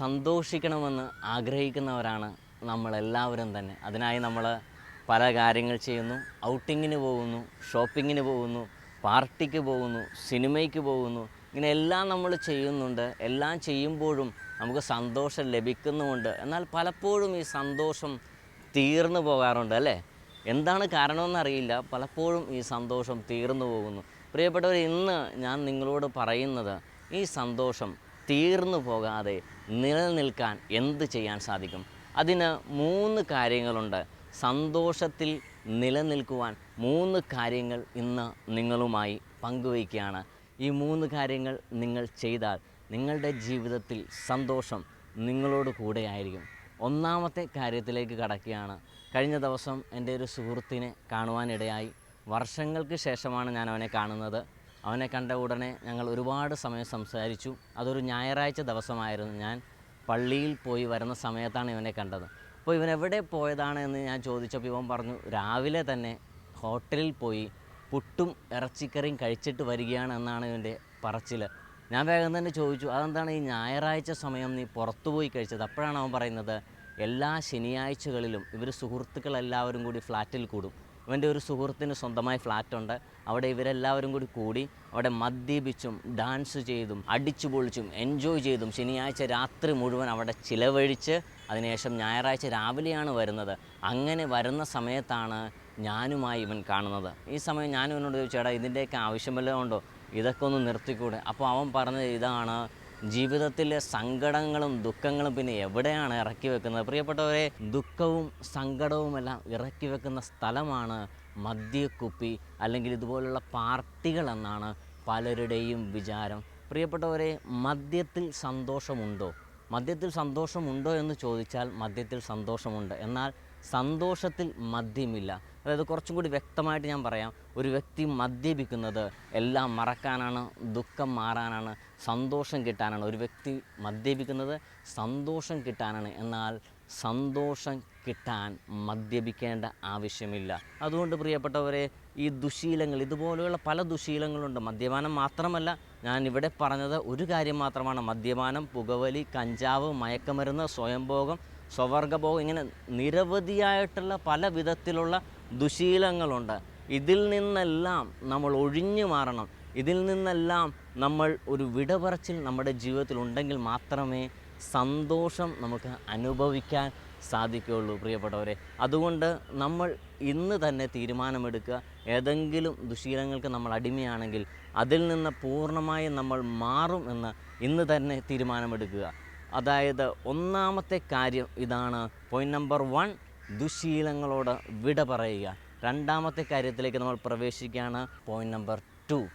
സന്തോഷിക്കണമെന്ന് ആഗ്രഹിക്കുന്നവരാണ് നമ്മളെല്ലാവരും തന്നെ. അതിനായി നമ്മൾ പല കാര്യങ്ങൾ ചെയ്യുന്നു. ഔട്ടിങ്ങിന് പോകുന്നു ഷോപ്പിങ്ങിന് പോകുന്നു പാർട്ടിക്ക് പോകുന്നു സിനിമയ്ക്ക് പോകുന്നു. ഇങ്ങനെ എല്ലാം നമ്മൾ ചെയ്യുന്നുണ്ട്. എല്ലാം ചെയ്യുമ്പോഴും നമുക്ക് സന്തോഷം ലഭിക്കുന്നുമുണ്ട്. എന്നാൽ പലപ്പോഴും ഈ സന്തോഷം തീർന്നു പോകാറുണ്ട് അല്ലേ? എന്താണ് കാരണമെന്നറിയില്ല പലപ്പോഴും ഈ സന്തോഷം തീർന്നു പോകുന്നു. പ്രിയപ്പെട്ടവർ ഇന്ന് ഞാൻ നിങ്ങളോട് പറയുന്നത് ഈ സന്തോഷം തീർന്നു പോകാതെ നിലനിൽക്കാൻ എന്ത് ചെയ്യാൻ സാധിക്കും? അതിന് മൂന്ന് കാര്യങ്ങളുണ്ട്. സന്തോഷത്തിൽ നിലനിൽക്കുവാൻ മൂന്ന് കാര്യങ്ങൾ ഇന്ന് നിങ്ങളുമായി പങ്കുവയ്ക്കുകയാണ്. ഈ മൂന്ന് കാര്യങ്ങൾ നിങ്ങൾ ചെയ്താൽ നിങ്ങളുടെ ജീവിതത്തിൽ സന്തോഷം നിങ്ങളോട് കൂടെയായിരിക്കും ഒന്നാമത്തെ കാര്യത്തിലേക്ക് കടക്കുകയാണ്. കഴിഞ്ഞ ദിവസം എന്റെ ഒരു സുഹൃത്തിനെ കാണുവാനിടയായി. വർഷങ്ങൾക്ക് ശേഷമാണ് ഞാൻ അവനെ കാണുന്നത്. അവനെ കണ്ട ഉടനെ ഞങ്ങൾ ഒരുപാട് സമയം സംസാരിച്ചു. അതൊരു ഞായറാഴ്ച ദിവസമായിരുന്നു. ഞാൻ പള്ളിയിൽ പോയി വരുന്ന സമയത്താണ് ഇവനെ കണ്ടത്. അപ്പോൾ ഇവൻ എവിടെ പോയതാണ് എന്ന് ഞാൻ ചോദിച്ചപ്പോൾ ഇവൻ പറഞ്ഞു രാവിലെ തന്നെ ഹോട്ടലിൽ പോയി പുട്ടും ഇറച്ചിക്കറിയും കഴിച്ചിട്ട് വരികയാണ് എന്നാണ് ഇവന്റെ പറച്ചിൽ. ഞാൻ വേഗം തന്നെ ചോദിച്ചു അതെന്താണ് ഈ ഞായറാഴ്ച സമയം നീ പുറത്തു പോയി കഴിച്ചത്? അപ്പോഴാണ് അവൻ പറയുന്നത് എല്ലാ ശനിയാഴ്ചകളിലും ഇവർ സുഹൃത്തുക്കളെല്ലാവരും കൂടി ഫ്ലാറ്റിൽ കൂടും. ഇവന്റെ ഒരു സുഹൃത്തിന് സ്വന്തമായി ഫ്ലാറ്റുണ്ട്. അവിടെ ഇവരെല്ലാവരും കൂടി കൂടി അവിടെ മദ്യപിച്ചും ഡാൻസ് ചെയ്തും അടിച്ചു പൊളിച്ചും എൻജോയ് ചെയ്തും ശനിയാഴ്ച രാത്രി മുഴുവൻ അവിടെ ചിലവഴിച്ച് അതിനുശേഷം ഞായറാഴ്ച രാവിലെയാണ് വരുന്നത്. അങ്ങനെ വരുന്ന സമയത്താണ് ഞാനുമായി ഇവൻ കാണുന്നത്. ഈ സമയം ഞാനും എന്നോട് ചോദിച്ചു ചേട്ടാ ഇതിന്റെയൊക്കെ ആവശ്യമല്ലോ ഉണ്ടോ? ഇതൊക്കെ ഒന്ന് നിർത്തിക്കൂടെ? അപ്പോൾ അവൻ പറഞ്ഞത് ഇതാണ് ജീവിതത്തിലെ സങ്കടങ്ങളും ദുഃഖങ്ങളും പിന്നെ എവിടെയാണ് ഇറക്കി വെക്കുന്നത്? പ്രിയപ്പെട്ടവരെ ദുഃഖവും സങ്കടവുമെല്ലാം ഇറക്കി വെക്കുന്ന സ്ഥലമാണ് മദ്യക്കുപ്പി അല്ലെങ്കിൽ ഇതുപോലുള്ള പാർട്ടികൾ എന്നാണ് പലരുടെയും വിചാരം. പ്രിയപ്പെട്ടവരെ മദ്യത്തിൽ സന്തോഷമുണ്ടോ? മദ്യത്തിൽ സന്തോഷമുണ്ടോ എന്ന് ചോദിച്ചാൽ മദ്യത്തിൽ സന്തോഷമുണ്ട്. എന്നാൽ സന്തോഷത്തിൽ മദ്യമില്ല. അതായത് കുറച്ചും കൂടി വ്യക്തമായിട്ട് ഞാൻ പറയാം. ഒരു വ്യക്തി മദ്യപിക്കുന്നത് എല്ലാം മറക്കാനാണ് ദുഃഖം മാറാനാണ് സന്തോഷം കിട്ടാനാണ്. ഒരു വ്യക്തി മദ്യപിക്കുന്നത് സന്തോഷം കിട്ടാനാണ്. എന്നാൽ സന്തോഷം കിട്ടാൻ മദ്യപിക്കേണ്ട ആവശ്യമില്ല. അതുകൊണ്ട് പ്രിയപ്പെട്ടവരെ ഈ ദുശീലങ്ങൾ ഇതുപോലെയുള്ള പല ദുശീലങ്ങളുണ്ട്. മദ്യപാനം മാത്രമല്ല ഞാൻ ഇവിടെ പറഞ്ഞത് ഒരു കാര്യം മാത്രമാണ്. മദ്യപാനം പുകവലി കഞ്ചാവ് മയക്കമരുന്ന് സ്വയംഭോഗം സ്വവർഗഭോഗം ഇങ്ങനെ നിരവധിയായിട്ടുള്ള പല വിധത്തിലുള്ള ദുശീലങ്ങളുണ്ട്. ഇതിൽ നിന്നെല്ലാം നമ്മൾ ഒഴിഞ്ഞു മാറണം. ഇതിൽ നിന്നെല്ലാം നമ്മൾ ഒരു വിടപറച്ചിൽ നമ്മുടെ ജീവിതത്തിൽ ഉണ്ടെങ്കിൽ മാത്രമേ സന്തോഷം നമുക്ക് അനുഭവിക്കാൻ സാധിക്കുകയുള്ളൂ പ്രിയപ്പെട്ടവരെ. അതുകൊണ്ട് നമ്മൾ ഇന്ന് തന്നെ തീരുമാനമെടുക്കുക. ഏതെങ്കിലും ദുശീലങ്ങൾക്ക് നമ്മൾ അടിമയാണെങ്കിൽ അതിൽ നിന്ന് പൂർണമായും നമ്മൾ മാറും എന്ന് ഇന്ന് തന്നെ തീരുമാനമെടുക്കുക. അതായത് ഒന്നാമത്തെ കാര്യം ഇതാണ്. പോയിന്റ് നമ്പർ വൺ ദുശീലങ്ങളോട് വിട പറയുക. രണ്ടാമത്തെ കാര്യത്തിലേക്ക് നമ്മൾ പ്രവേശിക്കുകയാണ്. പോയിന്റ് നമ്പർ ടു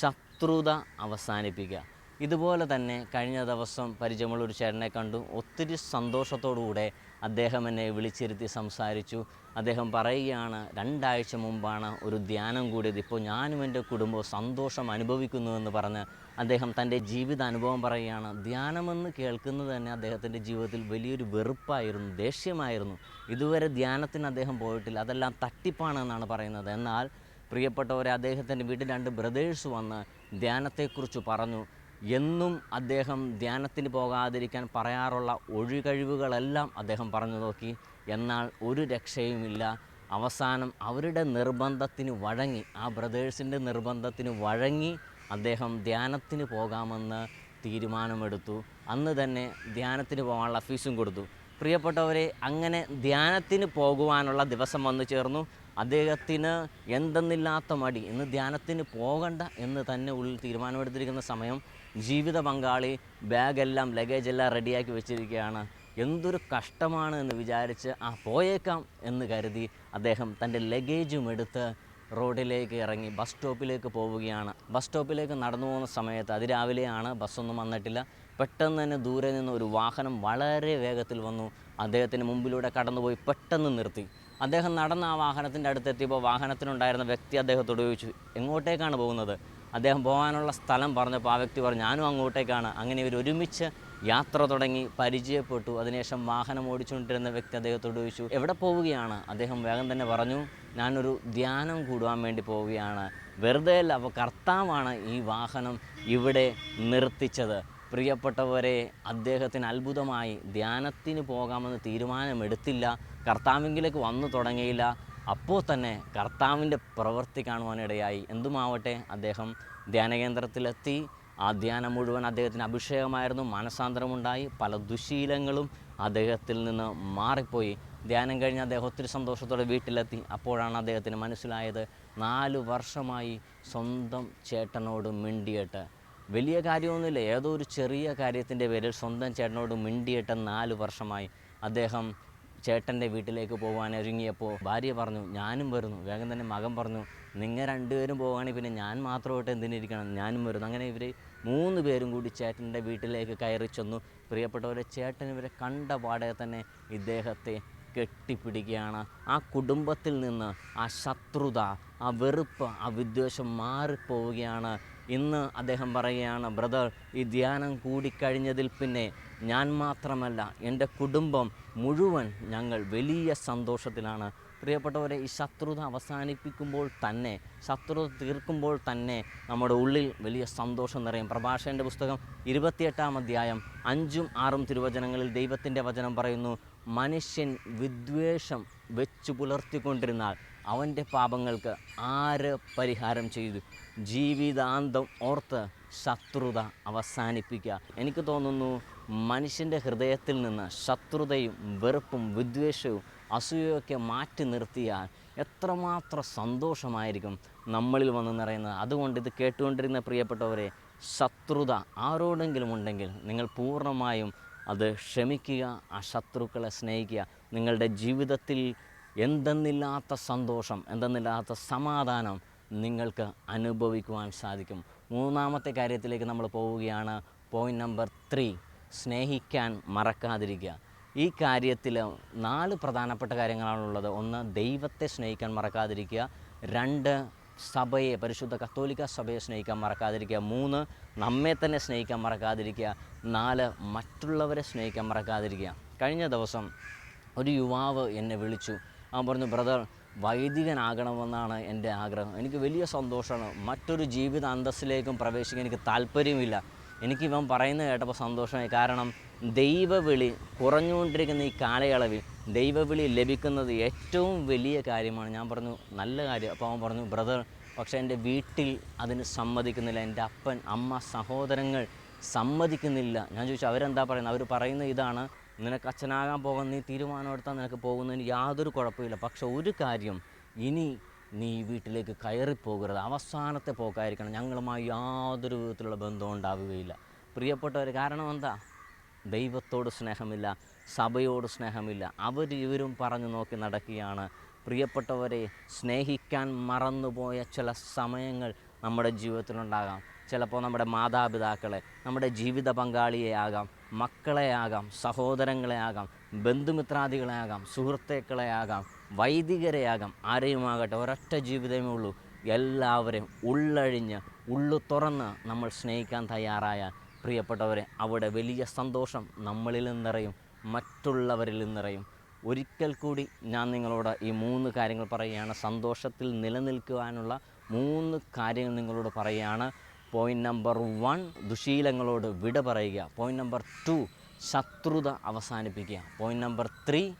ശത്രുത അവസാനിപ്പിക്കുക. ഇതുപോലെ തന്നെ കഴിഞ്ഞ ദിവസം പരിചയമുള്ള ഒരു ചേട്ടനെ കണ്ടു. ഒത്തിരി സന്തോഷത്തോടുകൂടെ അദ്ദേഹം എന്നെ വിളിച്ചിരുത്തി സംസാരിച്ചു. അദ്ദേഹം പറയുകയാണ് രണ്ടാഴ്ച മുമ്പാണ് ഒരു ധ്യാനം കൂടിയത്. ഇപ്പോൾ ഞാനും എന്റെ കുടുംബവും സന്തോഷം അനുഭവിക്കുന്നുവെന്ന് പറഞ്ഞ് അദ്ദേഹം തന്റെ ജീവിത അനുഭവം പറയുകയാണ്. ധ്യാനമെന്ന് കേൾക്കുന്നത് തന്നെ അദ്ദേഹത്തിന്റെ ജീവിതത്തിൽ വലിയൊരു വെറുപ്പായിരുന്നു ദേഷ്യമായിരുന്നു. ഇതുവരെ ധ്യാനത്തിന് അദ്ദേഹം പോയിട്ടില്ല. അതെല്ലാം തട്ടിപ്പാണെന്നാണ് പറയുന്നത്. എന്നാൽ പ്രിയപ്പെട്ടവരെ അദ്ദേഹത്തിന്റെ വീട്ടിൽ രണ്ട് ബ്രദേഴ്സ് വന്ന് ധ്യാനത്തെക്കുറിച്ച് പറഞ്ഞു. എന്നും അദ്ദേഹം ധ്യാനത്തിന് പോകാതിരിക്കാൻ പറയാറുള്ള ഒഴികഴിവുകളെല്ലാം അദ്ദേഹം പറഞ്ഞു നോക്കി. എന്നാൽ ഒരു രക്ഷയുമില്ല. അവസാനം അവരുടെ നിർബന്ധത്തിന് വഴങ്ങി ആ ബ്രദേഴ്സിന്റെ നിർബന്ധത്തിന് വഴങ്ങി അദ്ദേഹം ധ്യാനത്തിന് പോകാമെന്ന് തീരുമാനമെടുത്തു. അന്ന് തന്നെ ധ്യാനത്തിന് പോകാനുള്ള ഫീസും കൊടുത്തു. പ്രിയപ്പെട്ടവരെ അങ്ങനെ ധ്യാനത്തിന് പോകുവാനുള്ള ദിവസം വന്നു ചേർന്നു. അദ്ദേഹത്തിന് എന്തെന്നില്ലാത്ത മടി ഇന്ന് ധ്യാനത്തിന് പോകണ്ട എന്ന് തന്നെ ഉള്ളിൽ തീരുമാനമെടുത്തിരിക്കുന്ന സമയം. ജീവിത പങ്കാളി ബാഗെല്ലാം ലഗേജ് എല്ലാം റെഡിയാക്കി വെച്ചിരിക്കുകയാണ്. എന്തൊരു കഷ്ടമാണ് എന്ന് വിചാരിച്ച് ആ പോയേക്കാം എന്ന് കരുതി അദ്ദേഹം തന്റെ ലഗേജും എടുത്ത് റോഡിലേക്ക് ഇറങ്ങി ബസ് സ്റ്റോപ്പിലേക്ക് പോവുകയാണ്. ബസ് സ്റ്റോപ്പിലേക്ക് നടന്നു പോകുന്ന സമയത്ത് അതിരാവിലെയാണ് ബസ്സൊന്നും വന്നിട്ടില്ല. പെട്ടെന്ന് തന്നെ ദൂരെ നിന്ന് ഒരു വാഹനം വളരെ വേഗത്തിൽ വന്നു. അദ്ദേഹത്തിന് മുമ്പിലൂടെ കടന്നുപോയി പെട്ടെന്ന് നിർത്തി. അദ്ദേഹം നടന്ന ആ വാഹനത്തിന്റെ അടുത്തെത്തിയപ്പോൾ വാഹനത്തിനുണ്ടായിരുന്ന വ്യക്തി അദ്ദേഹത്തോട് ചോദിച്ചു എങ്ങോട്ടേക്കാണ് പോകുന്നത്? അദ്ദേഹം പോകാനുള്ള സ്ഥലം പറഞ്ഞപ്പോൾ ആ വ്യക്തി പറഞ്ഞു ഞാനും അങ്ങോട്ടേക്കാണ്. അങ്ങനെ ഇവർ ഒരുമിച്ച് യാത്ര തുടങ്ങി പരിചയപ്പെട്ടു. അതിനുശേഷം വാഹനം ഓടിച്ചുകൊണ്ടിരുന്ന വ്യക്തി അദ്ദേഹത്തോട് ചോദിച്ചു എവിടെ പോവുകയാണ്? അദ്ദേഹം വേഗം തന്നെ പറഞ്ഞു ഞാനൊരു ധ്യാനം കൂടുവാൻ വേണ്ടി പോവുകയാണ്. വെറുതെ അല്ല അപ്പോൾ കർത്താവാണ് ഈ വാഹനം ഇവിടെ നിർത്തിച്ചത്. പ്രിയപ്പെട്ടവരെ അദ്ദേഹത്തിന് അത്ഭുതമായി ധ്യാനത്തിന് പോകാമെന്ന് തീരുമാനമെടുത്തില്ല. കർത്താവിങ്കിലേക്ക് വന്നു തുടങ്ങിയില്ല. അപ്പോൾ തന്നെ കർത്താവിന്റെ പ്രവൃത്തി കാണുവാനിടയായി. എന്തുമാവട്ടെ അദ്ദേഹം ധ്യാനകേന്ദ്രത്തിലെത്തി. ആ ധ്യാനം മുഴുവൻ അദ്ദേഹത്തിന് അഭിഷേകമായിരുന്നു. മനസാന്തരമുണ്ടായി. പല ദുശീലങ്ങളും അദ്ദേഹത്തിൽ നിന്ന് മാറിപ്പോയി. ധ്യാനം കഴിഞ്ഞ് അദ്ദേഹം ഒത്തിരി സന്തോഷത്തോടെ വീട്ടിലെത്തി. അപ്പോഴാണ് അദ്ദേഹത്തിന് മനസ്സിലായത് നാല് വർഷമായി സ്വന്തം ചേട്ടനോട് മിണ്ടിയിട്ട്. വലിയ കാര്യമൊന്നുമില്ല. ഏതോ ഒരു ചെറിയ കാര്യത്തിന്റെ പേരിൽ സ്വന്തം ചേട്ടനോട് മിണ്ടിയിട്ട് നാല് വർഷമായി അദ്ദേഹം ചേട്ടന്റെ വീട്ടിലേക്ക് പോകാൻ ഒരുങ്ങിയപ്പോൾ ഭാര്യ പറഞ്ഞു ഞാനും വരുന്നു. വേഗം തന്നെ മകൻ പറഞ്ഞു നിങ്ങൾ രണ്ടുപേരും പോവുകയാണെങ്കിൽ പിന്നെ ഞാൻ മാത്രമായിട്ട് എന്തിനിരിക്കണം? ഞാനും വരുന്നു. അങ്ങനെ ഇവർ മൂന്ന് പേരും കൂടി ചേട്ടന്റെ വീട്ടിലേക്ക് കയറി ചെന്നു. പ്രിയപ്പെട്ടവരെ ചേട്ടൻ ഇവരെ കണ്ട പാടെ തന്നെ ഇദ്ദേഹത്തെ കെട്ടിപ്പിടിക്കുകയാണ്. ആ കുടുംബത്തിൽ നിന്ന് ആ ശത്രുത ആ വെറുപ്പ് ആ വിദ്വേഷം മാറിപ്പോവുകയാണ് ഇന്ന് അദ്ദേഹം പറയുകയാണ് ബ്രദർ ഈ ധ്യാനം കൂടിക്കഴിഞ്ഞതിൽ പിന്നെ ഞാൻ മാത്രമല്ല എന്റെ കുടുംബം മുഴുവൻ ഞങ്ങൾ വലിയ സന്തോഷത്തിലാണ്. പ്രിയപ്പെട്ടവരെ ഈ ശത്രുത അവസാനിപ്പിക്കുമ്പോൾ തന്നെ ശത്രുത തീർക്കുമ്പോൾ തന്നെ നമ്മുടെ ഉള്ളിൽ വലിയ സന്തോഷം നിറയും. പ്രഭാഷകന്റെ പുസ്തകം ഇരുപത്തിയെട്ടാം അധ്യായം അഞ്ചും ആറും തിരുവചനങ്ങളിൽ ദൈവത്തിന്റെ വചനം പറയുന്നു മനുഷ്യൻ വിദ്വേഷം വെച്ചു പുലർത്തിക്കൊണ്ടിരുന്നാൽ അവന്റെ പാപങ്ങൾക്ക് ആര് പരിഹാരം ചെയ്തു? ജീവിതാന്തം ഓർത്ത് ശത്രുത അവസാനിപ്പിക്കുക. എനിക്ക് തോന്നുന്നു മനുഷ്യന്റെ ഹൃദയത്തിൽ നിന്ന് ശത്രുതയും വെറുപ്പും വിദ്വേഷവും അസൂയയൊക്കെ മാറ്റി നിർത്തിയാൽ എത്രമാത്രം സന്തോഷമായിരിക്കും നമ്മളിൽ വന്ന് നിറയുന്നത്. അതുകൊണ്ട് ഇത് കേട്ടുകൊണ്ടിരുന്ന പ്രിയപ്പെട്ടവരെ ശത്രുത ആരോടെങ്കിലും ഉണ്ടെങ്കിൽ നിങ്ങൾ പൂർണമായും അത് ക്ഷമിക്കുക ആ ശത്രുക്കളെ സ്നേഹിക്കുക. നിങ്ങളുടെ ജീവിതത്തിൽ എന്തെന്നില്ലാത്ത സന്തോഷം എന്തെന്നില്ലാത്ത സമാധാനം നിങ്ങൾക്ക് അനുഭവിക്കുവാൻ സാധിക്കും. മൂന്നാമത്തെ കാര്യത്തിലേക്ക് നമ്മൾ പോവുകയാണ്. പോയിന്റ് നമ്പർ ത്രീ സ്നേഹിക്കാൻ മറക്കാതിരിക്കുക. ഈ കാര്യത്തിൽ നാല് പ്രധാനപ്പെട്ട കാര്യങ്ങളാണുള്ളത്. ഒന്ന് ദൈവത്തെ സ്നേഹിക്കാൻ മറക്കാതിരിക്കുക. രണ്ട് സഭയെ പരിശുദ്ധ കത്തോലിക്ക സഭയെ സ്നേഹിക്കാൻ മറക്കാതിരിക്കുക. മൂന്ന് നമ്മെ തന്നെ സ്നേഹിക്കാൻ മറക്കാതിരിക്കുക. നാല് മറ്റുള്ളവരെ സ്നേഹിക്കാൻ മറക്കാതിരിക്കുക. കഴിഞ്ഞ ദിവസം ഒരു യുവാവ് എന്നെ വിളിച്ചു. അവൻ പറഞ്ഞു ബ്രദർ വൈദികനാകണമെന്നാണ് എന്റെ ആഗ്രഹം. എനിക്ക് വലിയ സന്തോഷമാണ്. മറ്റൊരു ജീവിത അന്തസ്സിലേക്കും പ്രവേശിക്കാൻ എനിക്ക് താല്പര്യമില്ല. എനിക്ക് ഇവൻ പറയുന്നത് കേട്ടപ്പോൾ സന്തോഷമായി. കാരണം ദൈവവിളി കുറഞ്ഞുകൊണ്ടിരിക്കുന്ന ഈ കാലയളവിൽ ദൈവവിളി ലഭിക്കുന്നത് ഏറ്റവും വലിയ കാര്യമാണ്. ഞാൻ പറഞ്ഞു നല്ല കാര്യം. അപ്പോൾ അവൻ പറഞ്ഞു ബ്രദർ പക്ഷേ എന്റെ വീട്ടിൽ അതിന് സമ്മതിക്കുന്നില്ല. എന്റെ അപ്പൻ അമ്മ സഹോദരങ്ങൾ സമ്മതിക്കുന്നില്ല. ഞാൻ ചോദിച്ചു അവരെന്താ പറയുന്നത്? അവർ പറയുന്ന ഇതാണ് നിനക്ക് അച്ഛനാകാൻ പോകാൻ നീ തീരുമാനമെടുത്താൽ നിനക്ക് പോകുന്നതിന് യാതൊരു കുഴപ്പമില്ല. പക്ഷെ ഒരു കാര്യം ഇനി നീ വീട്ടിലേക്ക് കയറിപ്പോകരുത്. അവസാനത്തെ പോക്കായിരിക്കണം. ഞങ്ങളുമായി യാതൊരു വിധത്തിലുള്ള ബന്ധവും ഉണ്ടാവുകയില്ല. പ്രിയപ്പെട്ടവർ കാരണം എന്താ? ദൈവത്തോട് സ്നേഹമില്ല സഭയോട് സ്നേഹമില്ല. അവർ ഇവരും പറഞ്ഞു നോക്കി നടക്കുകയാണ്. പ്രിയപ്പെട്ടവരെ സ്നേഹിക്കാൻ മറന്നുപോയ ചില സമയങ്ങൾ നമ്മുടെ ജീവിതത്തിലുണ്ടാകാം. ചിലപ്പോൾ നമ്മുടെ മാതാപിതാക്കളെ നമ്മുടെ ജീവിത പങ്കാളിയെ ആകാം. മക്കളെ ആകാം സഹോദരങ്ങളെ ആകാം ബന്ധുമിത്രാദികളെ ആകാം സുഹൃത്തുക്കളെ ആകാം വൈദികരെ ആകാം ആരെയുമാകട്ടെ ഒരൊറ്റ ജീവിതമേ ഉള്ളൂ. എല്ലാവരെയും ഉള്ളഴിഞ്ഞ് ഉള്ളു തുറന്ന് നമ്മൾ സ്നേഹിക്കാൻ തയ്യാറായ പ്രിയപ്പെട്ടവരെ അവിടെ വലിയ സന്തോഷം നമ്മളിൽ നിറയും മറ്റുള്ളവരിൽ നിറയും ഒരിക്കൽ കൂടി ഞാൻ നിങ്ങളോട് ഈ മൂന്ന് കാര്യങ്ങൾ പറയുകയാണ്. സന്തോഷത്തിൽ നിലനിൽക്കുവാനുള്ള മൂന്ന് കാര്യങ്ങൾ നിങ്ങളോട് പറയുകയാണ്. പോയിന്റ് നമ്പർ വൺ ദുശീലങ്ങളോട് വിട പറയുക. പോയിന്റ് നമ്പർ ടു ശത്രുത അവസാനിപ്പിക്കുക. പോയിന്റ് നമ്പർ ത്രീ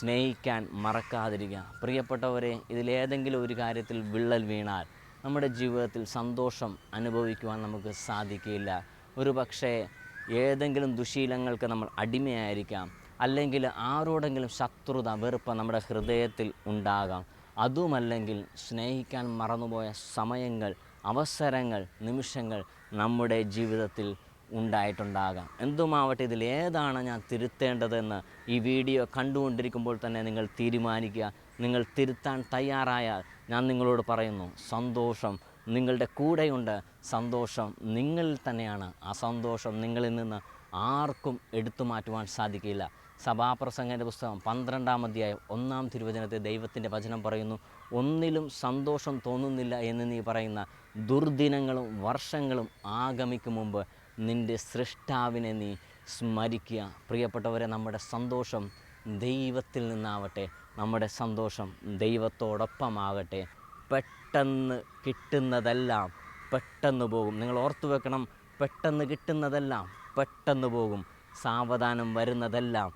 സ്നേഹിക്കാൻ മറക്കാതിരിക്കുക. പ്രിയപ്പെട്ടവരെ ഇതിലേതെങ്കിലും ഒരു കാര്യത്തിൽ വിള്ളൽ വീണാൽ നമ്മുടെ ജീവിതത്തിൽ സന്തോഷം അനുഭവിക്കുവാൻ നമുക്ക് സാധിക്കില്ല ഒരു പക്ഷേ ഏതെങ്കിലും ദുശീലങ്ങൾക്ക് നമ്മൾ അടിമയായിരിക്കാം. അല്ലെങ്കിൽ ആരോടെങ്കിലും ശത്രുത വെറുപ്പ് നമ്മുടെ ഹൃദയത്തിൽ ഉണ്ടാകാം. അതുമല്ലെങ്കിൽ സ്നേഹിക്കാൻ മറന്നുപോയ സമയങ്ങൾ അവസരങ്ങൾ നിമിഷങ്ങൾ നമ്മുടെ ജീവിതത്തിൽ ഉണ്ടായിട്ടുണ്ടാകാം. എന്തുമാവട്ടെ ഇതിൽ ഏതാണ് ഞാൻ തിരുത്തേണ്ടതെന്ന് ഈ വീഡിയോ കണ്ടുകൊണ്ടിരിക്കുമ്പോൾ തന്നെ നിങ്ങൾ തീരുമാനിക്കുക. നിങ്ങൾ തിരുത്താൻ തയ്യാറായാൽ ഞാൻ നിങ്ങളോട് പറയുന്നു സന്തോഷം നിങ്ങളുടെ കൂടെയുണ്ട്. സന്തോഷം നിങ്ങളിൽ തന്നെയാണ്. ആ സന്തോഷം നിങ്ങളിൽ നിന്ന് ആർക്കും എടുത്തു മാറ്റുവാൻ സാധിക്കില്ല. സഭാപ്രസംഗന്റെ പുസ്തകം പന്ത്രണ്ടാം അധ്യായം ഒന്നാം തിരുവചനത്തെ ദൈവത്തിന്റെ വചനം പറയുന്നു ഒന്നിലും സന്തോഷം തോന്നുന്നില്ല എന്ന് നീ പറയുന്ന ദുർദിനങ്ങളും വർഷങ്ങളും ആഗമിക്കും മുമ്പ് നിന്റെ സൃഷ്ടാവിനെ നീ സ്മരിക്കുക. പ്രിയപ്പെട്ടവരെ നമ്മുടെ സന്തോഷം ദൈവത്തിൽ നിന്നാവട്ടെ. നമ്മുടെ സന്തോഷം ദൈവത്തോടൊപ്പമാകട്ടെ. പെട്ടെന്ന് കിട്ടുന്നതെല്ലാം പെട്ടെന്ന് പോകും. നിങ്ങൾ ഓർത്തു വെക്കണം പെട്ടെന്ന് കിട്ടുന്നതെല്ലാം പെട്ടെന്ന് പോകും. സാവധാനം വരുന്നതെല്ലാം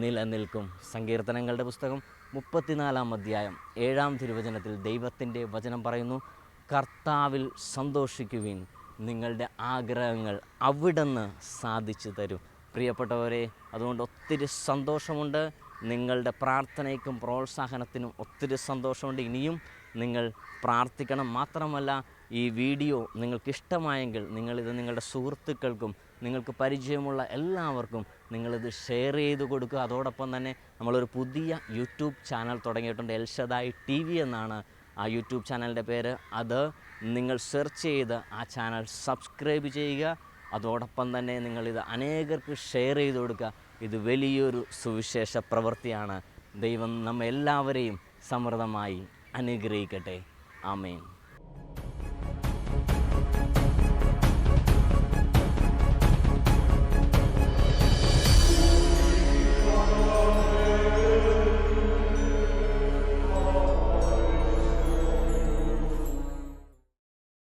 നിലനിൽക്കും. സങ്കീർത്തനങ്ങളുടെ പുസ്തകം മുപ്പത്തിനാലാം അധ്യായം ഏഴാം തിരുവചനത്തിൽ ദൈവത്തിന്റെ വചനം പറയുന്നു കർത്താവിൽ സന്തോഷിക്കുവിൻ. നിങ്ങളുടെ ആഗ്രഹങ്ങൾ അവിടുന്ന് സാധിച്ചു തരും. പ്രിയപ്പെട്ടവരെ അതുകൊണ്ട് ഒത്തിരി സന്തോഷമുണ്ട്. നിങ്ങളുടെ പ്രാർത്ഥനയ്ക്കും പ്രോത്സാഹനത്തിനും ഒത്തിരി സന്തോഷമുണ്ട്. ഇനിയും നിങ്ങൾ പ്രാർത്ഥിക്കണം. മാത്രമല്ല ഈ വീഡിയോ നിങ്ങൾക്ക് ഇഷ്ടമായെങ്കിൽ നിങ്ങളിത് നിങ്ങളുടെ സുഹൃത്തുക്കൾക്കും നിങ്ങൾക്ക് പരിചയമുള്ള എല്ലാവർക്കും നിങ്ങളിത് ഷെയർ ചെയ്ത് കൊടുക്കുക. അതോടൊപ്പം തന്നെ നമ്മളൊരു പുതിയ യൂട്യൂബ് ചാനൽ തുടങ്ങിയിട്ടുണ്ട്. എൽഷദായി ടി വി എന്നാണ് ആ യൂട്യൂബ് ചാനലിന്റെ പേര്. അത് നിങ്ങൾ സെർച്ച് ചെയ്ത് ആ ചാനൽ സബ്സ്ക്രൈബ് ചെയ്യുക. അതോടൊപ്പം തന്നെ നിങ്ങളിത് അനേകർക്ക് ഷെയർ ചെയ്ത് കൊടുക്കുക. ഇത് വലിയൊരു സുവിശേഷ പ്രവൃത്തിയാണ്. ദൈവം നമ്മെല്ലാവരെയും സമൃദ്ധമായി അനുഗ്രഹിക്കട്ടെ. ആമേൻ.